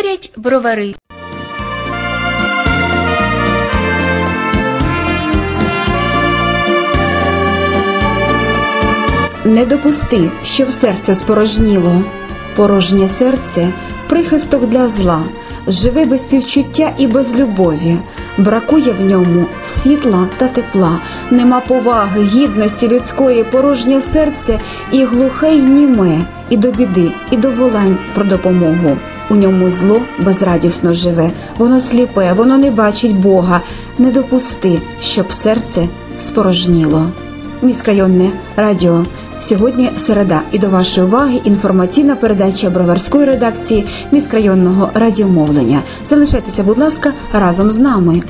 Говорять бровари. Не допусти, щоб серце спорожніло. Порожнє серце прихисток для зла, живе без співчуття і без любові. Бракує в ньому світла та тепла, нема поваги, гідності людської, порожнє серце і глухе й німе, і до біди, і до волань про допомогу. У ньому зло безрадісно живе, воно сліпе, воно не бачить Бога. Не допусти, щоб серце спорожніло. Міськрайонне радіо. Сьогодні середа, і до вашої уваги інформаційна передача броварської редакції міськрайонного радіомовлення. Залишайтеся, будь ласка, разом з нами.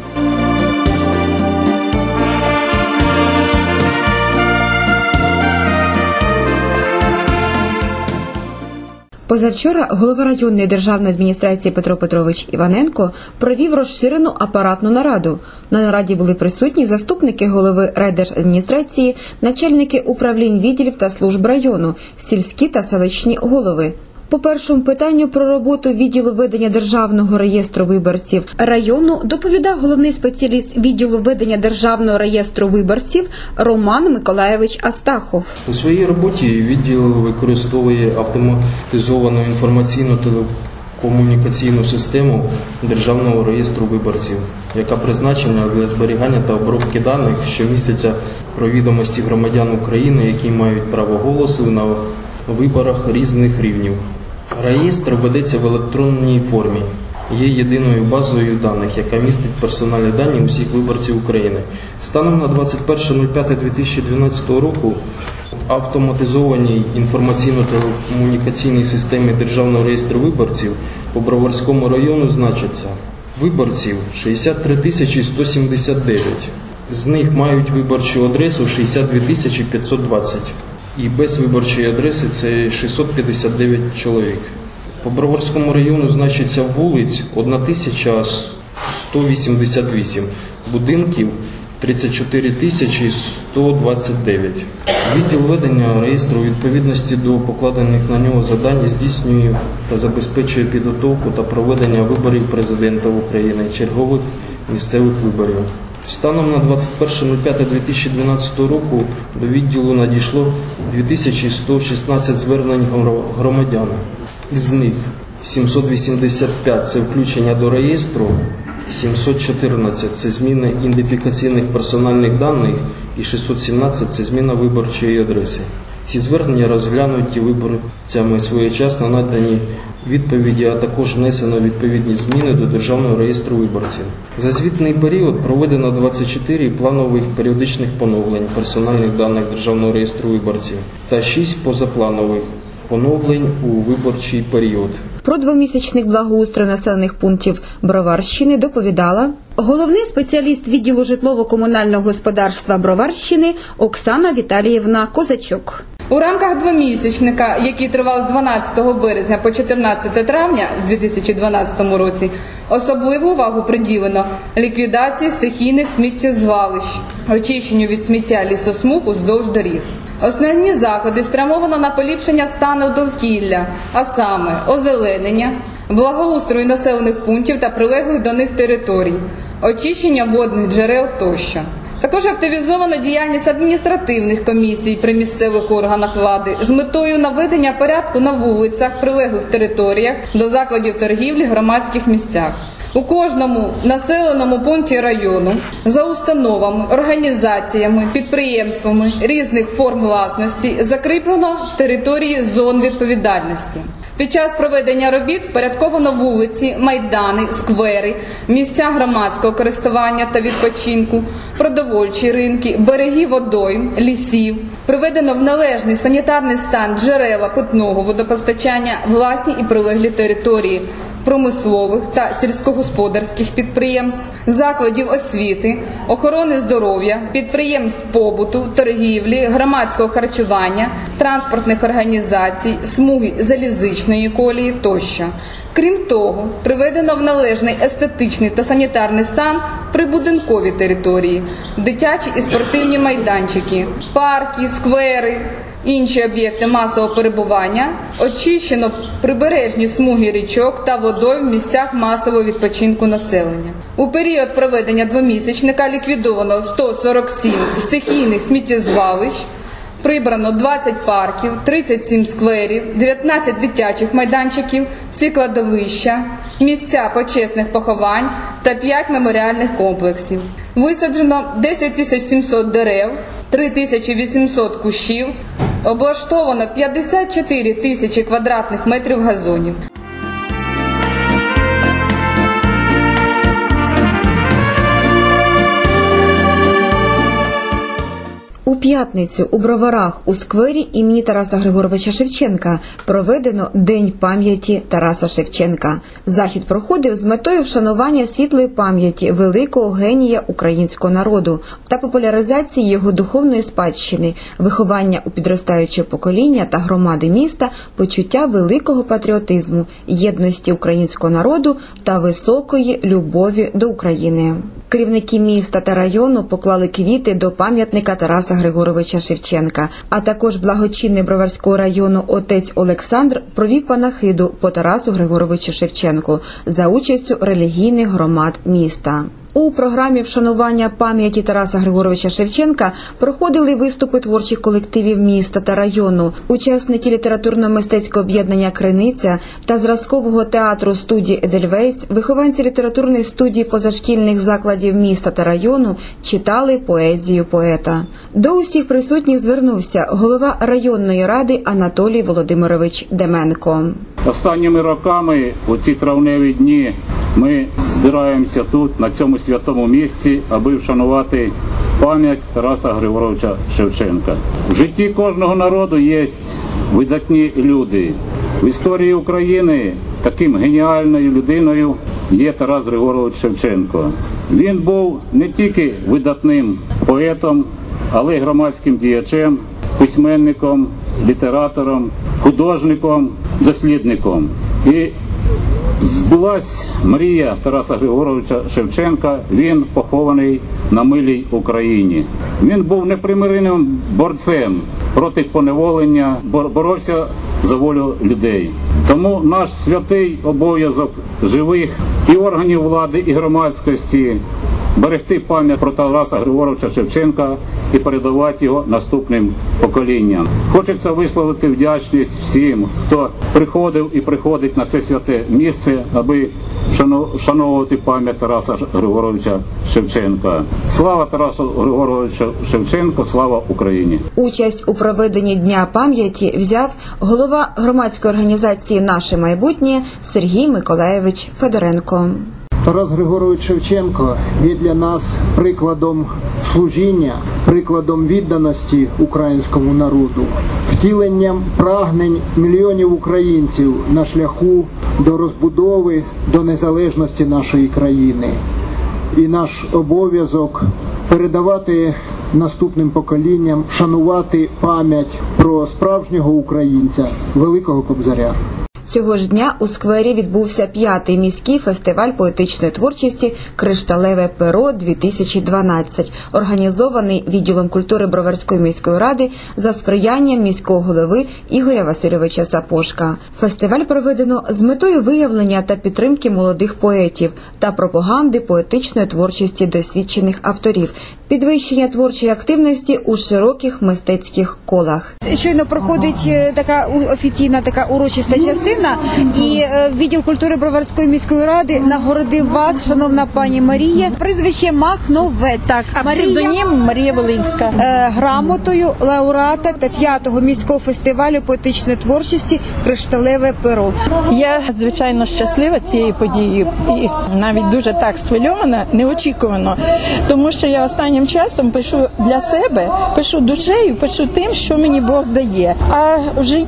Позавчора голова районної державної адміністрації Петро Петрович Іваненко провів розширену апаратну нараду. На нараді були присутні заступники голови райдержадміністрації, начальники управлінь відділів та служб району, сільські та селищні голови. По першому питанню про роботу відділу ведення державного реєстру виборців району доповідав головний спеціаліст відділу ведення державного реєстру виборців Роман Миколаєвич Астахов. У своїй роботі відділ використовує автоматизовану інформаційну телекомунікаційну систему Державного реєстру виборців, яка призначена для зберігання та обробки даних щомісяця про відомості громадян України, які мають право голосу на виборах різних рівнів. Реєстр ведеться в електронній формі. Є єдиною базою даних, яка містить персональні дані усіх виборців України. Станом на 21.05.2012 року в автоматизованій інформаційно-телекомунікаційній системі Державного реєстру виборців по Броварському району значаться виборців 63 тисячі 179. З них мають виборчу адресу 62 тисячі 520 і без виборчої адреси це 659 чоловік. По Броварському району значиться вулиць 1188, будинків 34 тисячі 129. Відділ ведення реєстру відповідності до покладених на нього завдань здійснює та забезпечує підготовку та проведення виборів президента України, чергових місцевих виборів. Станом на 21.05.2012 року до відділу надійшло 2116 звернень громадян. Із них 785 це включення до реєстру, 714 це зміна ідентифікаційних персональних даних і 617 це зміна виборчої адреси. Ці звернення розглянуті виборцями своєчасно надані відповіді, а також внесено відповідні зміни до Державного реєстру виборців. За звітний період проведено 24 планових періодичних поновлень персональних даних Державного реєстру виборців та 6 позапланових поновлень у виборчий період. Про двомісячник благоустрою населених пунктів Броварщини доповідала головний спеціаліст відділу житлово-комунального господарства Броварщини Оксана Віталіївна Козачок. У рамках двомісячника, який тривав з 12 березня по 14 травня 2012 році, особливу увагу приділено ліквідації стихійних сміттєзвалищ, очищенню від сміття лісосмуг уздовж доріг. Основні заходи спрямовано на поліпшення стану довкілля, а саме озеленення, благоустрою населених пунктів та прилеглих до них територій, очищення водних джерел тощо. Також активізовано діяльність адміністративних комісій при місцевих органах влади з метою наведення порядку на вулицях, прилеглих територіях до закладів торгівлі, громадських місцях. У кожному населеному пункті району за установами, організаціями, підприємствами різних форм власності закріплено території зон відповідальності. Під час проведення робіт впорядковано вулиці, майдани, сквери, місця громадського користування та відпочинку, продовольчі ринки, береги водойм, лісів. Приведено в належний санітарний стан джерела питного водопостачання, власні і прилеглі території промислових та сільськогосподарських підприємств, закладів освіти, охорони здоров'я, підприємств побуту, торгівлі, громадського харчування, транспортних організацій, смуги залізничної колії тощо. Крім того, приведено в належний естетичний та санітарний стан прибудинкові території, дитячі і спортивні майданчики, парки, сквери, інші об'єкти масового перебування, очищено прибережні смуги річок та водой в місцях масового відпочинку населення. У період проведення двомісячника ліквідовано 147 стихійних сміттєзвалищ, Прибрано 20 парків, 37 скверів, 19 дитячих майданчиків, всі кладовища, місця почесних поховань та 5 меморіальних комплексів. Висаджено 10 700 дерев, 3800 кущів, облаштовано 54 тисячі квадратних метрів газонів. У п'ятницю у Броварах у сквері імені Тараса Григоровича Шевченка проведено День пам'яті Тараса Шевченка. Захід проходив з метою вшанування світлої пам'яті великого генія українського народу та популяризації його духовної спадщини, виховання у підростаючого покоління та громади міста, почуття великого патріотизму, єдності українського народу та високої любові до України. Керівники міста та району поклали квіти до пам'ятника Тараса Григоровича Шевченка. А також благочинний Броварського району отець Олександр провів панахиду по Тарасу Григоровичу Шевченку за участю релігійних громад міста. У програмі вшанування пам'яті Тараса Григоровича Шевченка проходили виступи творчих колективів міста та району, учасники літературно-мистецького об'єднання Криниця та зразкового театру студії Едельвейс, вихованці літературних студій позашкільних закладів міста та району читали поезію поета. До усіх присутніх звернувся голова районної ради Анатолій Володимирович Деменко. Останніми роками у ці травневі дні ми збираємося тут, на цьому святому місці, аби вшанувати пам'ять Тараса Григоровича Шевченка. В житті кожного народу є видатні люди. В історії України таким геніальною людиною є Тарас Григорович Шевченко. Він був не тільки видатним поетом, але й громадським діячем, письменником, літератором, художником, дослідником. І збулась мрія Тараса Григоровича Шевченка. Він похований на милій Україні. Він був непримиреним борцем проти поневолення, бор- боровся за волю людей. Тому наш святий обов'язок живих і органів влади, і громадськості берегти пам'ять про Тараса Григоровича Шевченка і передавати його наступним поколінням. Хочеться висловити вдячність всім, хто приходив і приходить на це святе місце, аби вшановувати пам'ять Тараса Григоровича Шевченка. Слава Тарасу Григоровичу Шевченку, слава Україні! Участь у проведенні дня пам'яті взяв голова громадської організації Наше майбутнє Сергій Миколаєвич Федоренко. Тарас Григорович Шевченко є для нас прикладом служіння, прикладом відданості українському народу, втіленням прагнень мільйонів українців на шляху до розбудови, до незалежності нашої країни. І наш обов'язок передавати наступним поколінням, шанувати пам'ять про справжнього українця, великого кобзаря. Цього ж дня у сквері відбувся п'ятий міський фестиваль поетичної творчості Кришталеве перо 2012 організований відділом культури Броварської міської ради за сприянням міського голови Ігоря Васильовича Сапошка. Фестиваль проведено з метою виявлення та підтримки молодих поетів та пропаганди поетичної творчості досвідчених авторів, підвищення творчої активності у широких мистецьких колах. Щойно проходить е, така офіційна така урочиста частина, і е, відділ культури Броварської міської ради нагородив вас, шановна пані Марія, прізвище Махновець. Так, а Марія псевдонім Марія Волинська. е, грамотою лауреата та п'ятого міського фестивалю поетичної творчості Кришталеве перо. Я звичайно щаслива цією подією і навіть дуже так схвильована, неочікувано, тому що я останнім часом пишу для себе, пишу душею, пишу тим, що мені Бог дає. А вже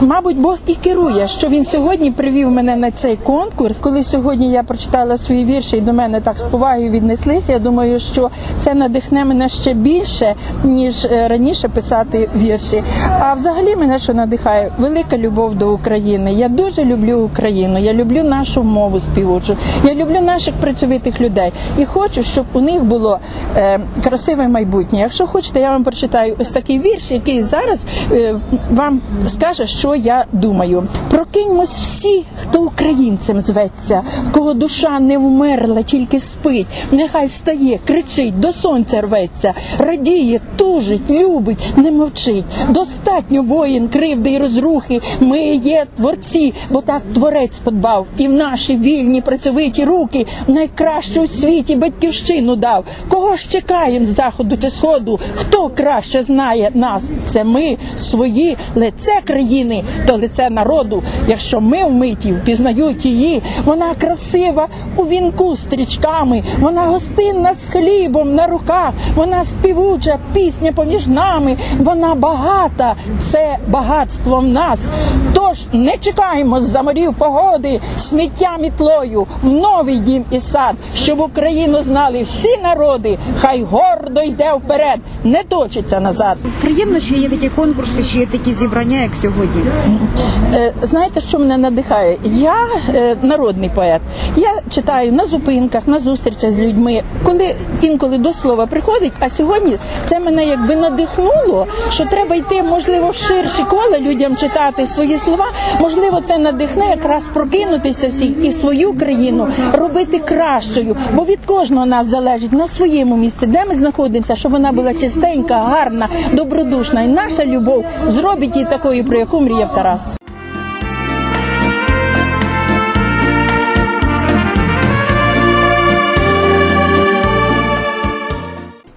мабуть, Бог і керує що він сьогодні привів мене на цей конкурс. Коли сьогодні я прочитала свої вірші і до мене так з повагою віднеслися, я думаю, що це надихне мене ще більше, ніж е, раніше писати вірші. А взагалі мене що надихає велика любов до України. Я дуже люблю Україну. Я люблю нашу мову співочу. Я люблю наших працьовитих людей і хочу, щоб у них було е, красиве майбутнє. Якщо хочете, я вам прочитаю ось такий вірш, який зараз е, вам скаже, що я думаю. Прокиньмось всі, хто українцем зветься, в кого душа не вмерла, тільки спить. Нехай встає, кричить, до сонця рветься, радіє, тужить, любить, не мовчить. Достатньо воїн, кривди й розрухи. Ми є творці, бо так творець подбав. І в наші вільні працьовиті руки найкращу у світі батьківщину дав. Кого ж чекаєм з заходу чи сходу? Хто краще знає нас? Це ми свої лице країни, то лице народу. Якщо ми вмиті впізнають її, вона красива у вінку з стрічками, вона гостинна з хлібом на руках, вона співуча пісня поміж нами, вона багата, це багатство в нас. Тож не чекаємо з заморів погоди, сміття мітлою в новий дім і сад, щоб Україну знали всі народи, хай гордо йде вперед, не точиться назад. Приємно, що є такі конкурси, що є такі зібрання, як сьогодні. Е, Знаєте, що мене надихає? Я е, народний поет. Я читаю на зупинках, на зустрічах з людьми, коли інколи до слова приходить. А сьогодні це мене якби надихнуло, що треба йти, можливо, в ширші кола людям читати свої слова. Можливо, це надихне якраз прокинутися всіх і свою країну робити кращою. Бо від кожного нас залежить на своєму місці, де ми знаходимося, щоб вона була чистенька, гарна, добродушна. І наша любов зробить її такою, про яку мріяв Тарас.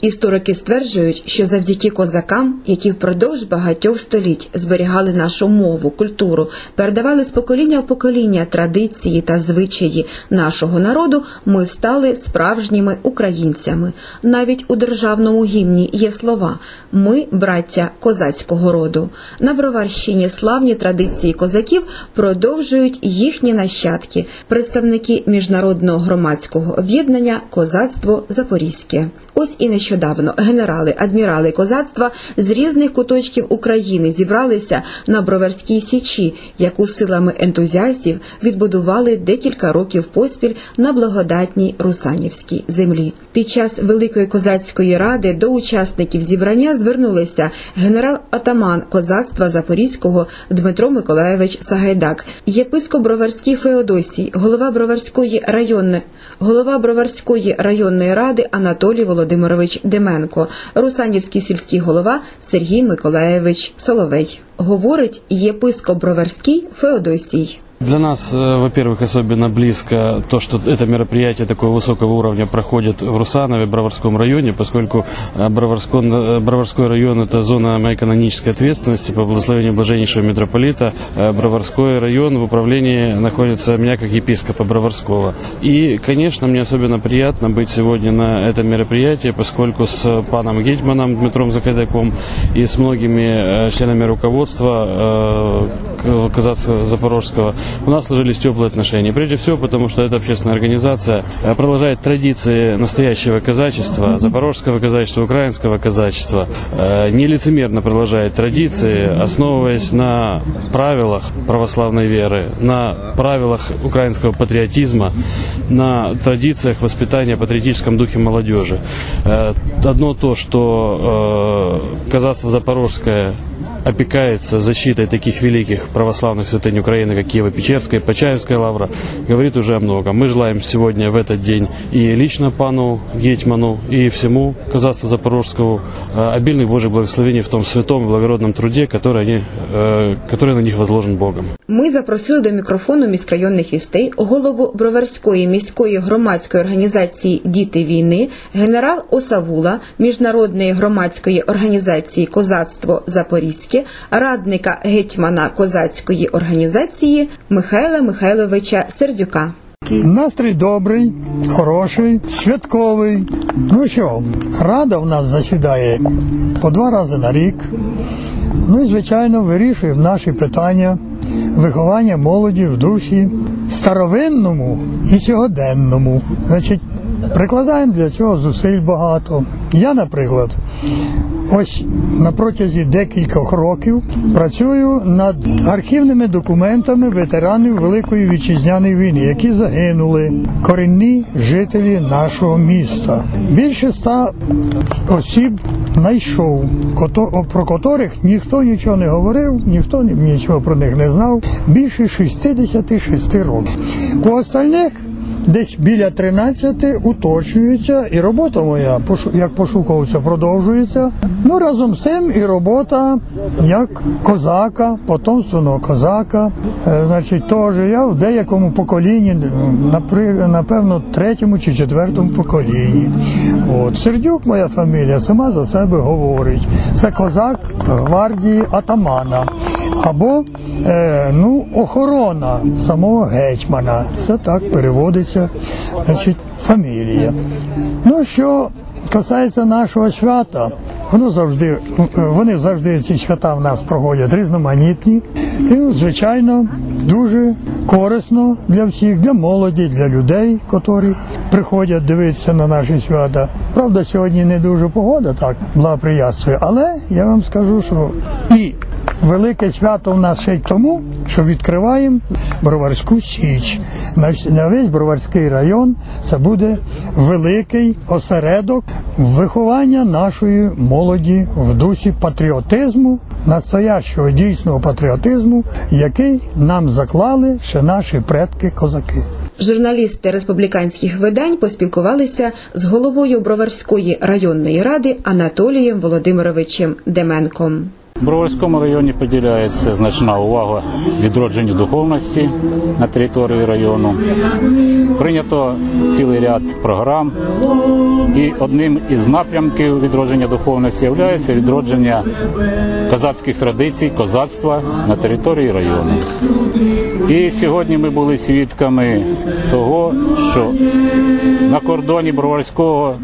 Історики стверджують, що завдяки козакам, які впродовж багатьох століть зберігали нашу мову, культуру, передавали з покоління в покоління традиції та звичаї нашого народу, ми стали справжніми українцями. Навіть у державному гімні є слова Ми, браття козацького роду. На Броварщині славні традиції козаків продовжують їхні нащадки, представники міжнародного громадського об'єднання Козацтво Запорізьке. Ось і нещодавно генерали, адмірали козацтва з різних куточків України зібралися на Броварській січі, яку силами ентузіастів відбудували декілька років поспіль на благодатній Русанівській землі. Під час Великої козацької ради до учасників зібрання звернулися генерал-атаман козацтва Запорізького Дмитро Миколаєвич Сагайдак, єпископ Броварський Феодосій, голова Броварської районної голова Броварської районної ради Анатолій Володимирович Деменко, Русанівський сільський голова Сергій Миколаєвич Соловей. Говорить єпископ Броварський Феодосій. Для нас, э, во-первых, особенно близко то, что это мероприятие такого высокого уровня проходит в Русанове, Броварском районе, поскольку э, Броварской, э, Броварской район – это зона моей канонической ответственности по благословению блаженнейшего митрополита. Броварской район в управлении находится меня как епископа Броварского. И, конечно, мне особенно приятно быть сегодня на этом мероприятии, поскольку с паном Гетьманом Дмитром Закайдаком и с многими членами руководства э, К- казацтва Запорожского у нас сложились теплые отношения. Прежде всего, потому что эта общественная организация э, продолжает традиции настоящего казачества, запорожского казачества, украинского казачества, э, нелицемерно продолжает традиции, основываясь на правилах православной веры, на правилах украинского патриотизма, на традициях воспитания, патриотическом духе молодежи. Э, Одно то, что э, казацтво Запорожское опекается защитой таких великих православных святынь Украины, как Киево-Печерская и Почаевская лавра, говорит уже о многом. Мы желаем сегодня в этот день и лично пану Гетьману, и всему казацтву Запорожскому э, обильных Божьих благословений в том святом и благородном труде, который, они, э, который на них возложен Богом. Ми запросили до мікрофону міськрайонних вістей голову Броварської міської громадської організації Діти війни, генерал Осавула Міжнародної громадської організації Козацтво Запорізьке, радника гетьмана козацької організації Михайла Михайловича Сердюка. Настрій добрий, хороший, святковий. Ну що, рада в нас засідає по два рази на рік. Ну і звичайно вирішуємо наші питання виховання молоді в душі старовинному і сьогоденному. Значить, прикладаємо для цього зусиль багато. Я, наприклад, ось на протязі декількох років працюю над архівними документами ветеранів Великої вітчизняної війни, які загинули, корінні жителі нашого міста. Більше ста осіб знайшов, про котрих ніхто нічого не говорив, ніхто нічого про них не знав. Більше 66 років. По остальних Десь біля 13 уточнюється, і робота моя як пошуковця продовжується. Ну разом з тим і робота як козака, потомственного козака. Е, Значить, теж я в деякому поколінні, напевно, третьому чи четвертому поколінні. От Сердюк, моя фамілія, сама за себе говорить. Це козак гвардії атамана або е, ну, охорона самого гетьмана. Це так переводиться, значить, фамілія. Ну, що касається нашого свята, воно завжди, ну, е, вони завжди ці свята в нас проходять різноманітні. І, звичайно, дуже корисно для всіх, для молоді, для людей, котрі приходять дивитися на наші свята. Правда, сьогодні не дуже погода так благоприятствує, але я вам скажу, що і Велике свято в нас ще й тому, що відкриваємо Броварську Січ. На весь Броварський район це буде великий осередок виховання нашої молоді в дусі патріотизму, настоящого дійсного патріотизму, який нам заклали ще наші предки-козаки. Журналісти республіканських видань поспілкувалися з головою Броварської районної ради Анатолієм Володимировичем Деменком. В Бровольському районі поділяється значна увага відродженню духовності на території району. Прийнято цілий ряд програм, і одним із напрямків відродження духовності є відродження козацьких традицій, козацтва на території району. І сьогодні ми були свідками того, що на кордоні Броварського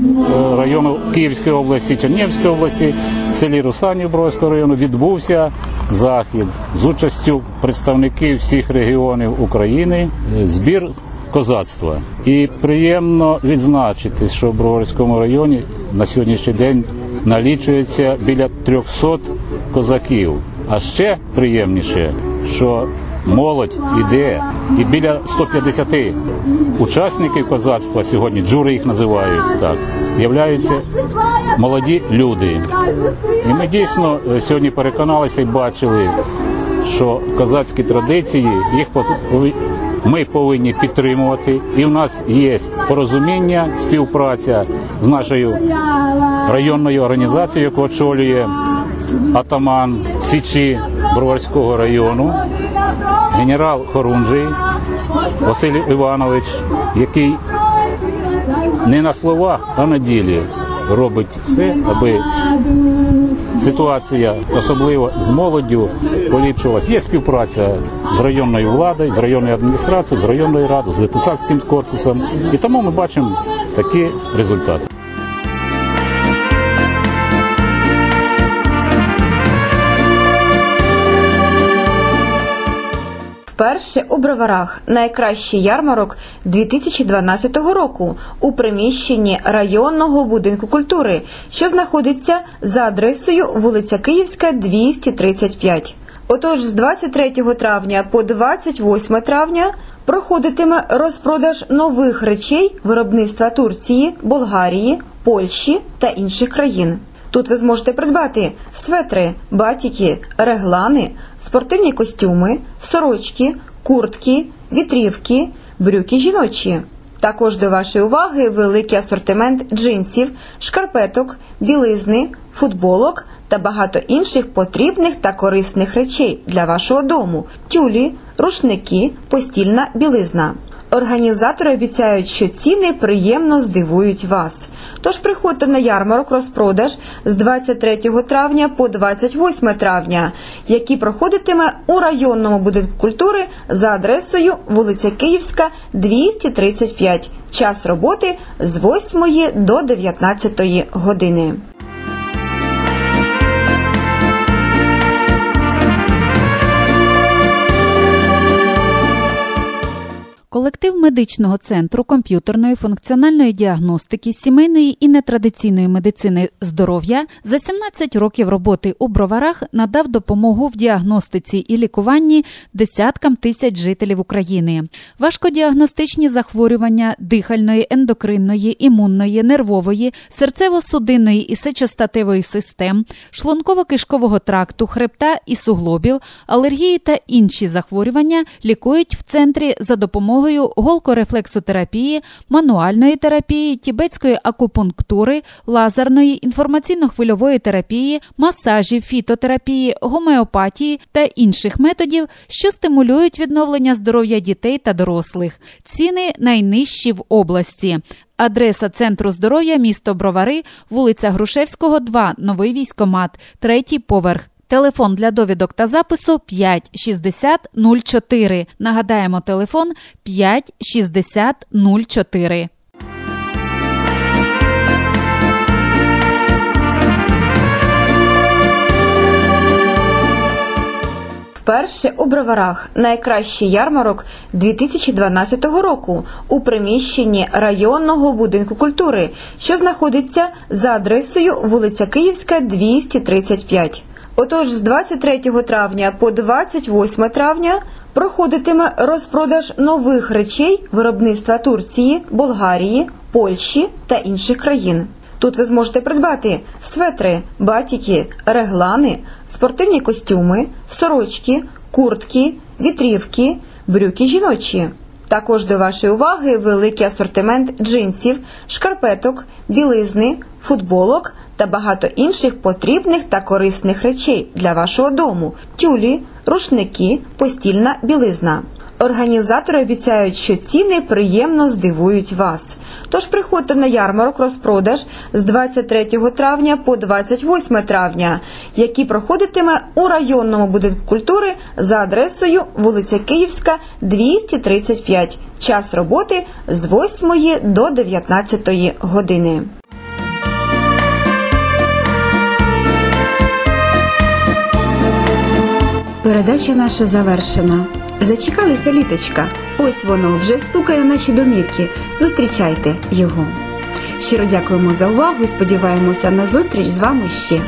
е, району Київської області, Чернігівської області, в селі Русанів Броварського району відбувся захід з участю представників всіх регіонів України, збір козацтва. І приємно відзначити, що в Броварському районі на сьогоднішній день налічується біля 300 козаків. А ще приємніше, що молодь іде, і біля 150 учасників козацтва сьогодні, джури їх називають так, являються молоді люди. І ми дійсно е, сьогодні переконалися і бачили, що козацькі традиції їх ми повинні підтримувати. І в нас є порозуміння, співпраця з нашою районною організацією, яку очолює атаман Січі Броварського району, генерал Хорунжий Василь Іванович, який не на словах, а на ділі робить все, аби ситуація, особливо з молоддю, поліпшувалась. Є співпраця з районною владою, з районною адміністрацією, з районною радою, з депутатським корпусом. І тому ми бачимо такі результати. Вперше у Броварах найкращий ярмарок 2012 року у приміщенні районного будинку культури, що знаходиться за адресою вулиця Київська, 235. Отож, з 23 травня по 28 травня проходитиме розпродаж нових речей виробництва Турції, Болгарії, Польщі та інших країн. Тут ви зможете придбати светри, батіки, реглани, спортивні костюми, сорочки, куртки, вітрівки, брюки жіночі. Також до вашої уваги великий асортимент джинсів, шкарпеток, білизни, футболок та багато інших потрібних та корисних речей для вашого дому: тюлі, рушники, постільна білизна. Організатори обіцяють, що ціни приємно здивують вас. Тож приходьте на ярмарок розпродаж з 23 травня по 28 травня, який проходитиме у районному будинку культури за адресою вулиця Київська, 235. Час роботи з 8 до 19 години. Колектив медичного центру комп'ютерної функціональної діагностики, сімейної і нетрадиційної медицини здоров'я за 17 років роботи у броварах надав допомогу в діагностиці і лікуванні десяткам тисяч жителів України. Важкодіагностичні захворювання дихальної, ендокринної, імунної, нервової, серцево-судинної і сечостатевої систем, шлунково-кишкового тракту, хребта і суглобів, алергії та інші захворювання лікують в центрі за допомогою голкорефлексотерапії, мануальної терапії, тібетської акупунктури, лазерної, інформаційно-хвильової терапії, масажів, фітотерапії, гомеопатії та інших методів, що стимулюють відновлення здоров'я дітей та дорослих. Ціни найнижчі в області. Адреса центру здоров'я місто Бровари, вулиця Грушевського, 2, новий військомат, третій поверх. Телефон для довідок та запису 5 60 04. Нагадаємо телефон 5 60 04. Вперше у броварах найкращий ярмарок 2012 року у приміщенні районного будинку культури, що знаходиться за адресою вулиця Київська, 235. Отож, з 23 травня по 28 травня проходитиме розпродаж нових речей виробництва Турції, Болгарії, Польщі та інших країн. Тут ви зможете придбати светри, батіки, реглани, спортивні костюми, сорочки, куртки, вітрівки, брюки жіночі. Також до вашої уваги великий асортимент джинсів, шкарпеток, білизни, футболок та багато інших потрібних та корисних речей для вашого дому: тюлі, рушники, постільна білизна. Організатори обіцяють, що ціни приємно здивують вас. Тож приходьте на ярмарок розпродаж з 23 травня по 28 травня, який проходитиме у районному будинку культури за адресою вулиця Київська, 235. Час роботи з 8 до 19 години. Передача наша завершена. Зачекалися літочка. Ось воно вже стукає у наші домівки. Зустрічайте його. Щиро дякуємо за увагу і сподіваємося на зустріч з вами ще.